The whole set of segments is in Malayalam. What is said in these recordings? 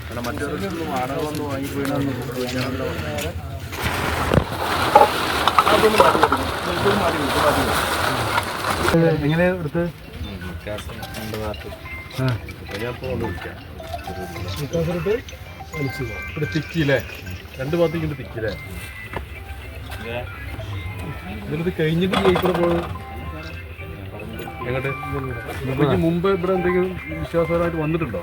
കാരണം മറ്റൊരു വാടക വന്ന് വാങ്ങിപ്പോയിട്ടാണ് എങ്ങനെ എടുത്ത് രണ്ട് ഭാഗത്തേക്ക് തിക്കില്ലേ ഇതിനത് കഴിഞ്ഞിട്ട് ജയിക്കൂടെ പോകുന്നത് എങ്ങോട്ട്? മുമ്പ് ഇവിടെ എന്തെങ്കിലും വിശ്വാസപരമായിട്ട് വന്നിട്ടുണ്ടോ?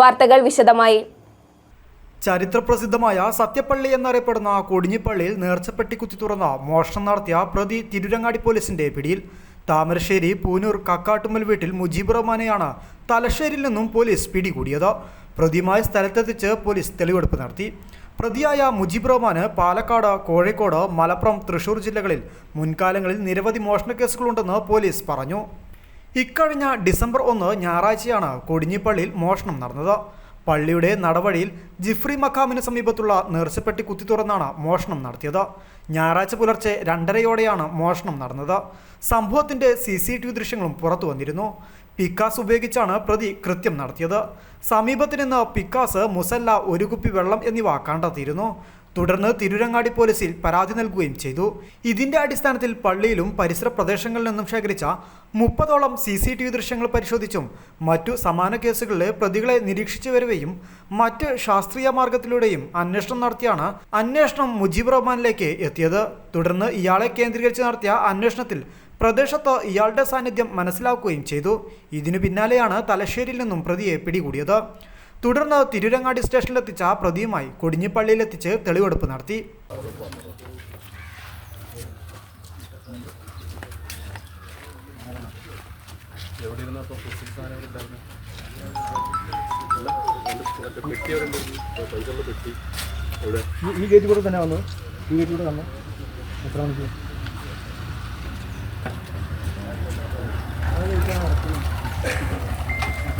വാർത്തകൾ വിശദമായി. ചരിത്രപ്രസിദ്ധമായ സത്യപ്പള്ളി എന്നറിയപ്പെടുന്ന കൊടിഞ്ഞിപ്പള്ളിയിൽ നേർച്ചപ്പെട്ടി കുത്തി തുറന്ന മോഷണം നടത്തിയ പ്രതി തിരുരങ്ങാടി പോലീസിന്റെ പിടിയിൽ. താമരശ്ശേരി പൂനൂർ കക്കാട്ടുമൽ വീട്ടിൽ മുജീബ് റഹ്മാനെയാണ് തലശ്ശേരിയിൽ നിന്നും പോലീസ് പിടികൂടിയത്. പ്രതിയുമായ സ്ഥലത്തെത്തിച്ച് പോലീസ് തെളിവെടുപ്പ് നടത്തി. പ്രതിയായ മുജീബ് റഹ്മാന് പാലക്കാട് കോഴിക്കോട് മലപ്പുറം തൃശൂർ ജില്ലകളിൽ മുൻകാലങ്ങളിൽ നിരവധി മോഷണ കേസുകളുണ്ടെന്ന് പോലീസ് പറഞ്ഞു. ഇക്കഴിഞ്ഞ ഡിസംബർ ഒന്ന് ഞായറാഴ്ചയാണ് കൊടിഞ്ഞിപ്പള്ളിയിൽ മോഷണം നടന്നത്. പള്ളിയുടെ നടവഴിയിൽ ജിഫ്രി മക്കാമിന് സമീപത്തുള്ള നേർച്ചപ്പെട്ടി കുത്തി തുറന്നാണ് മോഷണം നടത്തിയത്. ഞായറാഴ്ച പുലർച്ചെ രണ്ടരയോടെയാണ് മോഷണം നടന്നത്. സംഭവത്തിന്റെ സി സി ടി വി ദൃശ്യങ്ങളും പുറത്തു വന്നിരുന്നു. പിക്കാസ് ഉപയോഗിച്ചാണ് പ്രതി കൃത്യം നടത്തിയത്. സമീപത്ത് നിന്ന് പിക്കാസ് മുസല്ല ഒരു കുപ്പി വെള്ളം എന്നിവ കണ്ടെത്തിയിരുന്നു. തുടർന്ന് തിരുരങ്ങാടി പോലീസിൽ പരാതി നൽകുകയും ചെയ്തു. ഇതിന്റെ അടിസ്ഥാനത്തിൽ പള്ളിയിലും പരിസര പ്രദേശങ്ങളിൽ നിന്നും ശേഖരിച്ച മുപ്പതോളം സി സി ടി വി ദൃശ്യങ്ങൾ പരിശോധിച്ചും മറ്റു സമാന കേസുകളിലെ പ്രതികളെ നിരീക്ഷിച്ചു വരികയും മറ്റ് ശാസ്ത്രീയ മാർഗത്തിലൂടെയും അന്വേഷണം നടത്തിയാണ് അന്വേഷണം മുജീബ് റഹ്മാനിലേക്ക് എത്തിയത്. തുടർന്ന് ഇയാളെ കേന്ദ്രീകരിച്ച് നടത്തിയ അന്വേഷണത്തിൽ പ്രദേശത്ത് ഇയാളുടെ സാന്നിധ്യം മനസ്സിലാക്കുകയും ചെയ്തു. ഇതിനു പിന്നാലെയാണ് തലശ്ശേരിയിൽ നിന്നും പ്രതിയെ പിടികൂടിയത്. തുടർന്ന് തിരൂരങ്ങാടി സ്റ്റേഷനിലെത്തിച്ച പ്രതിയുമായി കൊടിഞ്ഞിപ്പള്ളിയിലെത്തിച്ച് തെളിവെടുപ്പ് നടത്തി. ഈ ഗേറ്റ് കൂടെ തന്നെ വന്നു. ഈ ഗേറ്റ് കൂടെ വന്നു. എത്ര മണിക്ക്?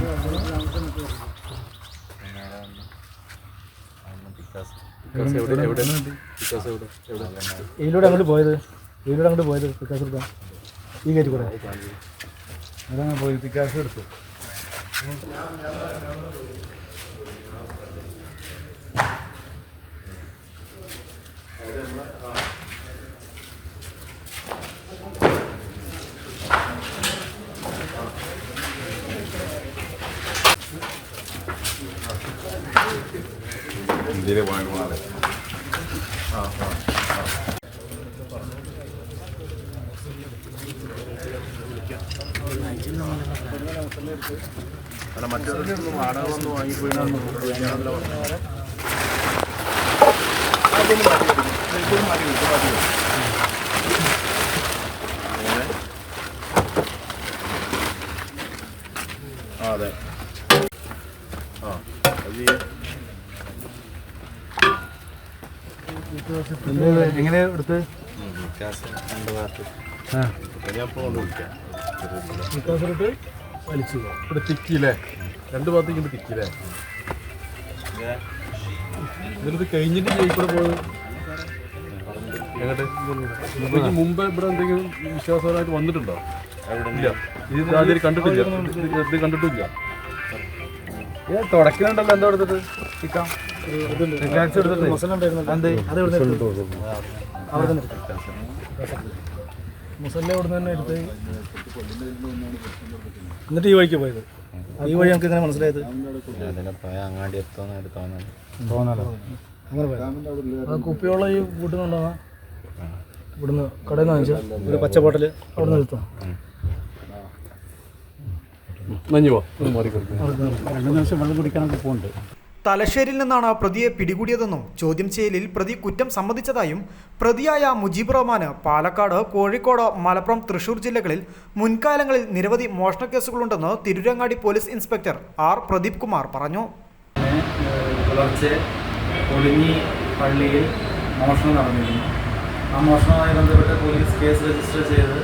എവിടെ എവിടെ ഇതിലൂടെ അങ്ങോട്ട് പോയത് ഇതിലൂടെ അങ്ങോട്ട് പോയത് പിക്കാസ് എടുക്കാൻ. ഈ കയറ്റി കൂടെ. അതാണ് പോയി പിക്കാസ് എടുത്തു. ഇന്ത്യയിലെ വാങ്ങുവാണ് അല്ല മറ്റൊരു വാടക വന്ന് വാങ്ങിപ്പോയിട്ടാണ് മാറ്റി മാറ്റി മാറ്റി കൊടുക്കും എങ്ങനെ? ആ അതെ ആ അത് ചെയ്യാം എങ്ങനെ എടുത്ത് രണ്ട് ഭാഗത്ത് ആ ഞാൻ ഇപ്പോൾ കൊണ്ട് വിളിക്കാം പിക്കാസ് എടുത്ത്? വലിച്ചു ഇവിടെ രണ്ട് കഴിഞ്ഞിട്ട് മുമ്പ് എന്തെങ്കിലും വിശ്വാസപരമായിട്ട് വന്നിട്ടുണ്ടോ? ഇല്ല. ഇത് കണ്ടിട്ടില്ല. ഇത് കണ്ടിട്ടില്ല. തുടക്കുന്നുണ്ടല്ലോ എന്താ എടുത്തിട്ട്? ചിക്കാം മുസല്ല ഇവിടെ തന്നെ എടുത്ത്. എന്നിട്ട് ഈ വഴിക്ക് പോയത്? ഈ വഴി നമുക്ക് ഇങ്ങനെ മനസ്സിലായത്? അങ്ങാടി അങ്ങനെ കുപ്പിയോളം ഈ വീട്ടിൽ നിന്നുണ്ടോ ഇവിടുന്ന് കടയിൽ നിന്ന് വാങ്ങിച്ച ഒരു പച്ച ബോട്ടൽ അവിടെ നിന്ന് എടുത്തോ നഞ്ഞു പോ രണ്ട് ദിവസം വെള്ളം കുടിക്കാനൊക്കെ പോകുന്നുണ്ട് തലശ്ശേരിയിൽ നിന്നാണ് പ്രതിയെ പിടികൂടിയതെന്നും ചോദ്യം ചെയ്യലിൽ പ്രതി കുറ്റം സമ്മതിച്ചതായും പ്രതിയായ മുജീബ് റഹ്മാന് പാലക്കാട് കോഴിക്കോട് മലപ്പുറം തൃശൂർ ജില്ലകളിൽ മുൻകാലങ്ങളിൽ നിരവധി മോഷണ കേസുകളുണ്ടെന്ന് Tirurangadi police inspector R Pradeep Kumar പറഞ്ഞു. പള്ളിയിൽ മോഷണം നടന്നിരുന്നു. ആ മോഷണവുമായി ബന്ധപ്പെട്ട് പോലീസ് കേസ് രജിസ്റ്റർ ചെയ്ത്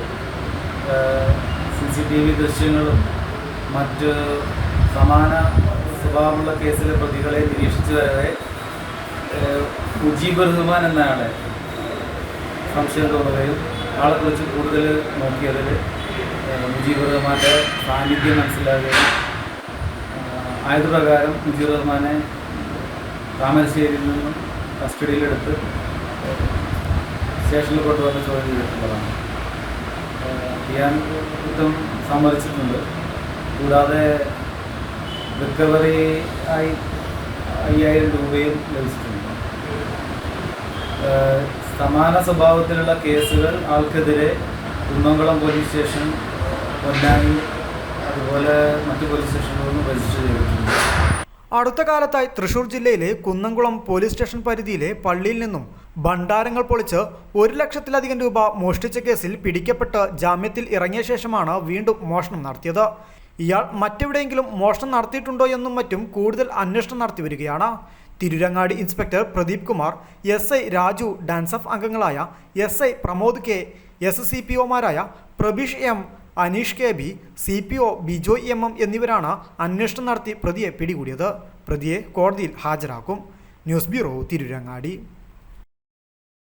സി സി ടി വി ദൃശ്യങ്ങളും മറ്റ് സമാന സ്വഭാവമുള്ള കേസിലെ പ്രതികളെ നിരീക്ഷിച്ചു വരവെ മുജീബ് റഹ്മാൻ എന്നയാളെ സംശയം തോന്നുകയും ആളെ കുറിച്ച് കൂടുതൽ നോക്കിയതിൽ മുജീബ് റഹ്മാന്റെ സാന്നിധ്യം മനസ്സിലാകുകയും ആയത് ആയതുപ്രകാരം മുജീബ് റഹ്മാനെ താമരശ്ശേരിയിൽ നിന്നും കസ്റ്റഡിയിലെടുത്ത് സ്റ്റേഷനിൽ കൊണ്ടുവന്ന് ചോദ്യം ചെയ്തിട്ടുള്ളതാണ്. ഞാൻ കുറ്റം സമ്മതിച്ചിട്ടുണ്ട്. കൂടാതെ റിക്കവറി ആയി അയ്യായിരം രൂപയും ലഭിച്ചിട്ടുണ്ട്. സമാന സ്വഭാവത്തിലുള്ള കേസുകൾ ആൾക്കെതിരെ കുന്നംകുളം പോലീസ് സ്റ്റേഷൻ പൊന്നാനി അതുപോലെ മറ്റു പോലീസ് സ്റ്റേഷനുകളും രജിസ്റ്റർ ചെയ്തിട്ടുണ്ട്. അടുത്ത കാലത്തായി തൃശൂർ ജില്ലയിലെ കുന്നംകുളം പോലീസ് സ്റ്റേഷൻ പരിധിയിലെ പള്ളിയിൽ നിന്നും ഭണ്ഡാരങ്ങൾ പൊളിച്ച് ഒരു ലക്ഷത്തിലധികം രൂപ മോഷ്ടിച്ച കേസിൽ പിടിക്കപ്പെട്ട് ജാമ്യത്തിൽ ഇറങ്ങിയ ശേഷമാണ് വീണ്ടും മോഷണം നടത്തിയത്. ഇയാൾ മറ്റെവിടെയെങ്കിലും മോഷണം നടത്തിയിട്ടുണ്ടോ എന്നും മറ്റും കൂടുതൽ അന്വേഷണം നടത്തി വരികയാണ്. Tirurangadi inspector Pradeep Kumar S I Raju DANSAF അംഗങ്ങളായ S I Pramod K S C P ഒമാരായ Prabeesh M Aneesh K B C P O Bijoy M M എന്നിവരാണ് അന്വേഷണം നടത്തി പ്രതിയെ പിടികൂടിയത്. പ്രതിയെ കോടതിയിൽ ഹാജരാക്കും. News bureau Tirurangadi.